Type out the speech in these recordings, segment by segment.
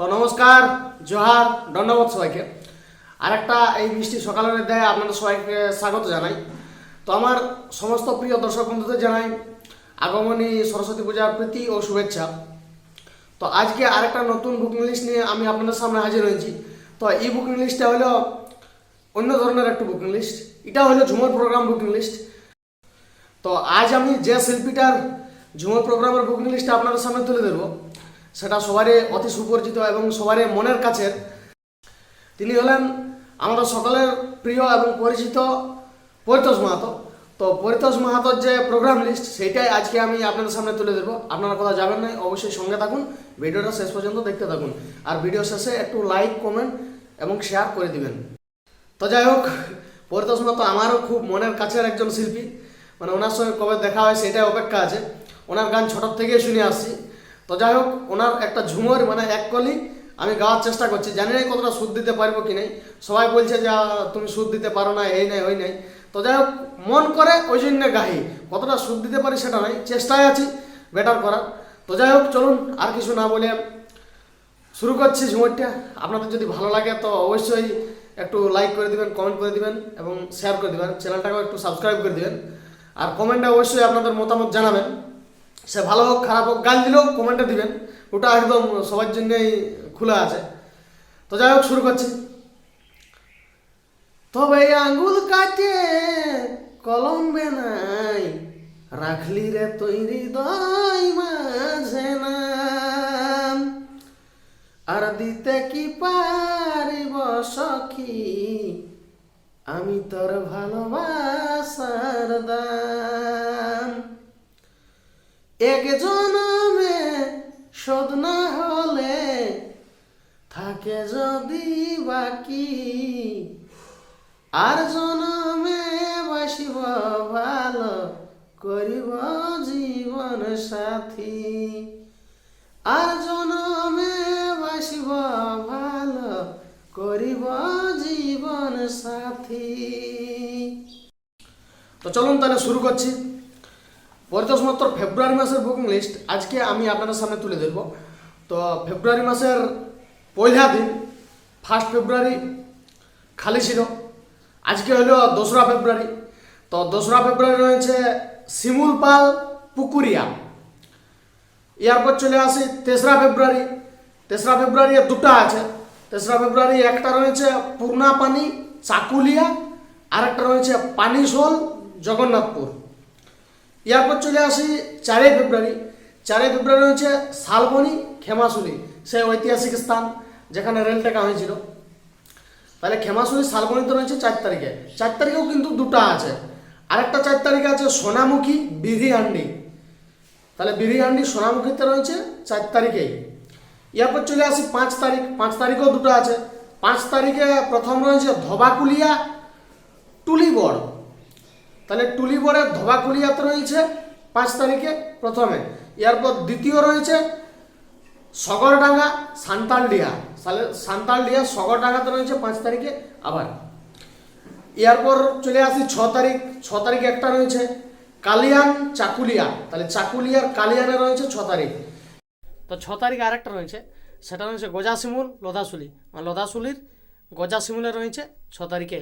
তো নমস্কার, জোহার ধন্যবাদ সবাইকে। আর একটা এই মিষ্টি সকালের দেয় আপনাদের সবাইকে স্বাগত জানাই। তো আমার সমস্ত প্রিয় দর্শক বন্ধুদের জানাই আগমনী, সরস্বতী পূজার প্রীতি ও শুভেচ্ছা। তো আজকে আরেকটা নতুন বুকিং লিস্ট নিয়ে আমি আপনাদের সামনে হাজির হয়েছি। তো এই বুকিং লিস্টটা হলো অন্য ধরনের একটা বুকিং লিস্ট এটা হলো ঝুমর প্রোগ্রাম বুকিং লিস্ট তো আজ আমি যে শিল্পীটার ঝুমর প্রোগ্রামের বুকিং লিস্টটা আপনাদের সামনে তুলে ধরবো সেটা সবারই অতি সুপরিচিত এবং সবারই মনের কাছের। তিনি হলেন আমাদের সকলের প্রিয় এবং পরিচিত পরিতোষ মাহাতো। তো পরিতোষ মাহাতোর যে প্রোগ্রাম লিস্ট সেইটাই আজকে আমি আপনাদের সামনে তুলে দেবো আপনারা কোথাও যাবেন না, অবশ্যই সঙ্গে থাকুন। ভিডিওটা শেষ পর্যন্ত দেখতে থাকুন। আর ভিডিও শেষে একটু লাইক কমেন্ট এবং শেয়ার করে দিবেন। তো যাই হোক, পরিতোষ মাহাতো আমারও খুব মনের কাছের একজন শিল্পী। মানে ওনার সঙ্গে কবে দেখা হয়, সেটাই অপেক্ষা আছে। ওনার গান ছোটোর থেকেই শুনে আসছি। তো যাই হোক, ওনার একটা ঝুমর মানে এক কলি, আমি গাওয়ার চেষ্টা করছি। জানি না কতটা সুদ দিতে পারব কি নাই। সবাই বলছে যে তুমি সুদ দিতে পারো না, এই নাই, ওই নাই। তো যাই হোক, মন করে ওই জন্য গাহি। কতটা সুদ দিতে পারি সেটা নয় চেষ্টায় আছি বেটার করার। তো যাই হোক, চলুন, আর কিছু না বলে শুরু করছি ঝুমরটা। আপনাদের যদি ভালো লাগে, তো অবশ্যই একটু লাইক করে দিবেন কমেন্ট করে দিবেন এবং শেয়ার করে দিবেন। চ্যানেলটাকেও একটু সাবস্ক্রাইব করে দিবেন। আর কমেন্টে অবশ্যই আপনাদের মতামত জানাবেন। সে ভালো হোক, খারাপ হোক, গাল দিলেও কমেন্টে দিবেন। ওটা একদম সবার জন্যই খোলা আছে। তো যাই হোক, শুরু করছি। তবে আঙ্গুল কাটে, কলম বেনাই, রাখলি রে তৈরি দই মাঝে নাম। আর দিতে কি পারিব সখী? আমি তোর ভালোবাসার দাম। এক জনমে শোধ না হলে থাকে যদি বাকি। আর জনমে বাসিব ভালো করিব জীবন সাথী। আর জনমে বাসিব ভালো করিব জীবন সাথী। তো চলুন তাহলে শুরু করছি। পরিতোষ মাত্র ফেব্রুয়ারি মাসের বুকিং লিস্ট আজকে আমি আপনাদের সামনে তুলে ধরব। তো ফেব্রুয়ারি মাসের পয়লা দিন ফার্স্ট ফেব্রুয়ারি খালি ছিল। আজকে হলো দোসরা ফেব্রুয়ারি তো দোসরা ফেব্রুয়ারি রয়েছে শিমুল পাল পুকুরিয়া। এরপর চলে আসি তেসরা ফেব্রুয়ারি তেসরা ফেব্রুয়ারি দুটো আছে। তেসরা ফেব্রুয়ারি একটা রয়েছে পূর্ণা পানি, চাকুলিয়া। আর একটা রয়েছে পানিশোল জগন্নাথপুর। এরপর চলে আসি চারই ফেব্রুয়ারি। চারই ফেব্রুয়ারি হচ্ছে শালবনি খেমাশুলি সেই ঐতিহাসিক স্থান যেখানে রেল টেকা হয়েছিল। তাহলে খেমাশুলি শালবনিতে রয়েছে চার তারিখে। চার তারিখেও কিন্তু দুটো আছে। আরেকটা চার তারিখে আছে সোনামুখী বিধিহান্ডি তাহলে বিধিহান্ডি সোনামুখীতে রয়েছে চার তারিখেই। এরপর চলে আসি পাঁচ তারিখ। পাঁচ তারিখেও দুটো আছে। পাঁচ তারিখে প্রথম রয়েছে ধবাকুলিয়া টুলিগড়। তাহলে টুলিগড়ের ধবাকুলিয়াতে রয়েছে পাঁচ তারিখে প্রথমে। এরপর দ্বিতীয় রয়েছে সগরডাঙ্গা সান্তালডিহা। তাহলে সান্তালডিহা সগরডাঙ্গাতে রয়েছে পাঁচ তারিখে আবার। এরপর চলে আসি ছ তারিখ। ছ তারিখে একটা রয়েছে কালিয়ান চাকুলিয়া। তাহলে চাকুলিয়ার কালিয়ানে রয়েছে ছ তারিখ। তো ছ তারিখে আরেকটা রয়েছে, সেটা রয়েছে গজাশিমুল লোধাশুলি মানে লোধাশুলির গজাশিমুলে রয়েছে ছ তারিখে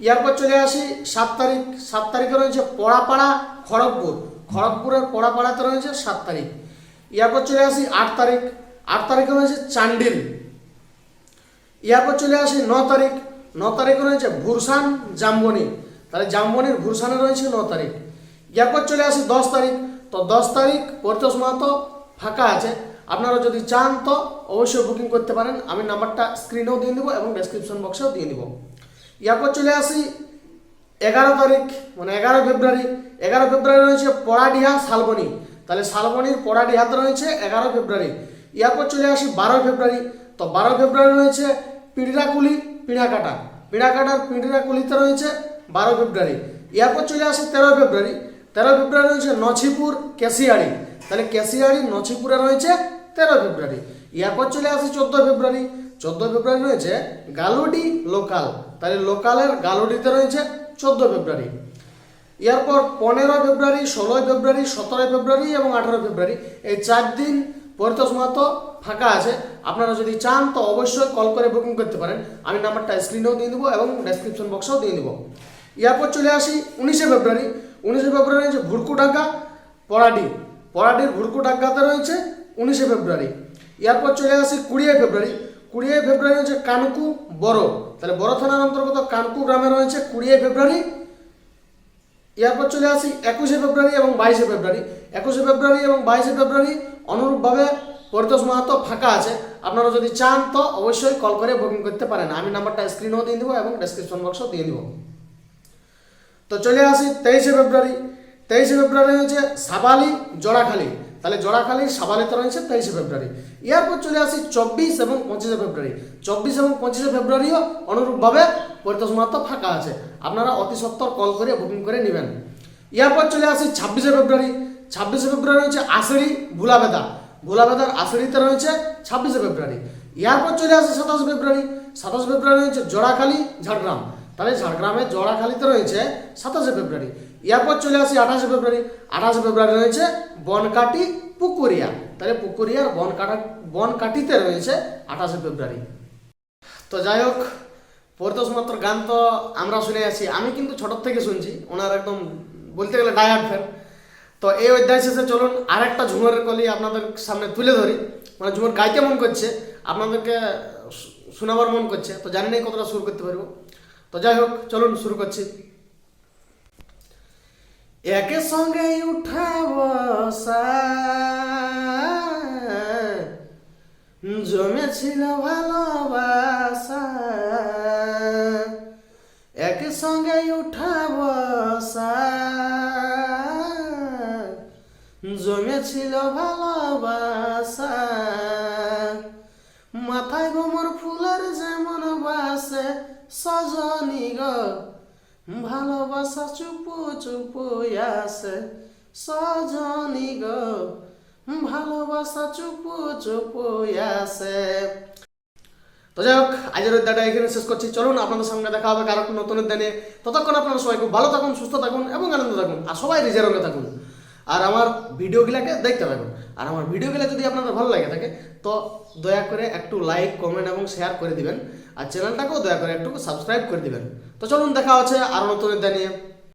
এরপর চলে আসি সাত তারিখ, সাত তারিখে রয়েছে পড়াপাড়া খড়গপুর। খড়গপুরের পড়াপাড়াতে রয়েছে সাত তারিখ। এরপর চলে আসি আট তারিখ, আট তারিখে রয়েছে চান্ডিল। এরপর চলে আসি ন তারিখ, ন তারিখে রয়েছে ভুরসান জাম্বনি। তাহলে জাম্বনির ভুরসানে রয়েছে ন তারিখ। এরপর চলে আসি দশ তারিখ, তো দশ তারিখ পরিতোষ মাহাতো ফাঁকা আছে। আপনারা যদি চান তো অবশ্যই বুকিং করতে পারেন। আমি নাম্বারটা স্ক্রিনেও দিয়ে দেবো এবং ডেসক্রিপশন বক্সেও দিয়ে দিব এরপর চলে আসি এগারো তারিখ মানে এগারো ফেব্রুয়ারি। এগারো ফেব্রুয়ারি রয়েছে পড়াডিহা শালবনি। তাহলে শালবনির পড়াডিহাতে রয়েছে এগারো ফেব্রুয়ারি। এরপর চলে আসি বারো ফেব্রুয়ারি। তো বারো ফেব্রুয়ারি রয়েছে পিঁড়াকুলি পিঁড়াকাটা। পিঁড়াকাটার পিঁড়াকুলিতে রয়েছে বারো ফেব্রুয়ারি। এরপর চলে আসি তেরো ফেব্রুয়ারি। তেরো ফেব্রুয়ারি রয়েছে নছিপুর কেশিয়াড়ি তাহলে কেশিয়াড়ি নছিপুরে রয়েছে তেরো ফেব্রুয়ারি। এরপর চলে আসি চোদ্দ ফেব্রুয়ারি। চোদ্দ ফেব্রুয়ারি রয়েছে গালুডি লোকাল। তাহলে লোকালের গালুডিতে রয়েছে চোদ্দ ফেব্রুয়ারি। এরপর পনেরো ফেব্রুয়ারি, ষোলোই ফেব্রুয়ারি, সতেরোই ফেব্রুয়ারি এবং আঠারো ফেব্রুয়ারি এই চার দিন পরিতোষ ফাঁকা আছে। আপনারা যদি চান তো অবশ্যই কল করে বুকিং করতে পারেন। আমি নাম্বারটা স্ক্রিনেও দিয়ে দেবো এবং ডেসক্রিপশন বক্সেও দিয়ে দেবো। এরপর চলে আসি উনিশে ফেব্রুয়ারি। উনিশে ফেব্রুয়ারি হচ্ছে ভুরকুডাঙ্গা পড়াডি পড়াডির ভুরকুডাঙ্গাতে রয়েছে উনিশে ফেব্রুয়ারি। এরপর চলে আসি কুড়িয়ে ফেব্রুয়ারি। কুড়িয়ে ফেব্রুয়ারি হচ্ছে কানকু বড়। তাহলে বড় থানার অন্তর্গত কানকু গ্রামে রয়েছে কুড়িয়ে ফেব্রুয়ারি। এরপর চলে আসি একুশে ফেব্রুয়ারি এবং বাইশে ফেব্রুয়ারি। একুশে ফেব্রুয়ারি এবং বাইশে ফেব্রুয়ারি অনুরূপভাবে পরিতোষ মাহাতো ফাঁকা আছে। আপনারা যদি চান তো অবশ্যই কল করে বুকিং করতে পারেন। আমি নাম্বারটা স্ক্রিনেও দিয়ে দেবো এবং ডেসক্রিপশন বক্সও দিয়ে দেবো। তো চলে আসি তেইশে ফেব্রুয়ারি। তেইশে ফেব্রুয়ারি হচ্ছে সাবালি জোড়াখালি। তাহলে জোড়াখালি সাবালিতে রয়েছে তেইশে ফেব্রুয়ারি। এরপর চলে আসি চব্বিশ এবং পঁচিশে ফেব্রুয়ারি। চব্বিশ এবং পঁচিশে ফেব্রুয়ারিও অনুরূপভাবে পরিতোষ মাত্র ফাঁকা আছে। আপনারা অতি সত্তর কল করে বুকিং করে নেবেন। এরপর চলে আসি ছাব্বিশে ফেব্রুয়ারি। ছাব্বিশে ফেব্রুয়ারি হচ্ছে আষাঢ়ি ভুলাবেদা। ভোলাবেদার আষাঢ়িতে রয়েছে ছাব্বিশে ফেব্রুয়ারি। এরপর চলে আসে সাতাশে ফেব্রুয়ারি। সাতাশে ফেব্রুয়ারি হচ্ছে জোড়াখালি ঝাড়গ্রাম। তাহলে ঝাড়গ্রামে জোড়াখালিতে রয়েছে সাতাশে ফেব্রুয়ারি। এরপর চলে আসি আঠাশে ফেব্রুয়ারি। আঠাশে ফেব্রুয়ারি রয়েছে বনকাটি পুকুরিয়া। তাহলে পুকুরিয়ার বনকাটা বনকাটিতে রয়েছে আঠাশে ফেব্রুয়ারি। তো যাই হোক, পরিতোষ মাত্র গান তো আমরা শুনে আছি। আমি কিন্তু ছোটোর থেকে শুনছি, ওনার একদম বলতে গেলে ডায়ার ফ্যান তো এই অধ্যায় শেষে চলুন, আরেকটা ঝুমুরের কলি আপনাদের সামনে তুলে ধরি। মানে ঝুমুর গাইতে মন করছে, আপনাদেরকে শোনাবার মন করছে। তো জানি না কতটা শুরু করতে পারব। তো যাই হোক, চলুন শুরু করছি। একে সঙ্গে উঠা বসা। জমেছিল ভালোবাসা। একে সঙ্গে উঠা বসা। জমেছিল ভালোবাসা। মাথায় গোমর ফুলের যেমন বাসে, সজনী গো। ভালোবাসা চুপু চুপু আসে সজনি গো। ভালোবাসা চুপু চুপু আসে তো যাই হোক আজের অধ্যায়টা এখানে শেষ করছি। চলুন, আপনাদের সঙ্গে দেখা হবে কারও নতুন অধ্যায় নিয়ে। ততক্ষণ আপনারা সবাই খুব ভালো থাকুন, সুস্থ থাকুন এবং আনন্দ থাকুন। আর সবাই নিজের থাকুন। আর আমার ভিডিওগুলোকে দেখতে থাকুন। আর আমার ভিডিওগুলো যদি আপনাদের ভালো লাগে থাকে, তো দয়া করে একটু লাইক কমেন্ট এবং শেয়ার করে দিবেন। আর চ্যানেলটাকেও দয়া করে একটু সাবস্ক্রাইব করে দিবেন। তো চলুন দেখা হচ্ছে আর নতুন নিয়ে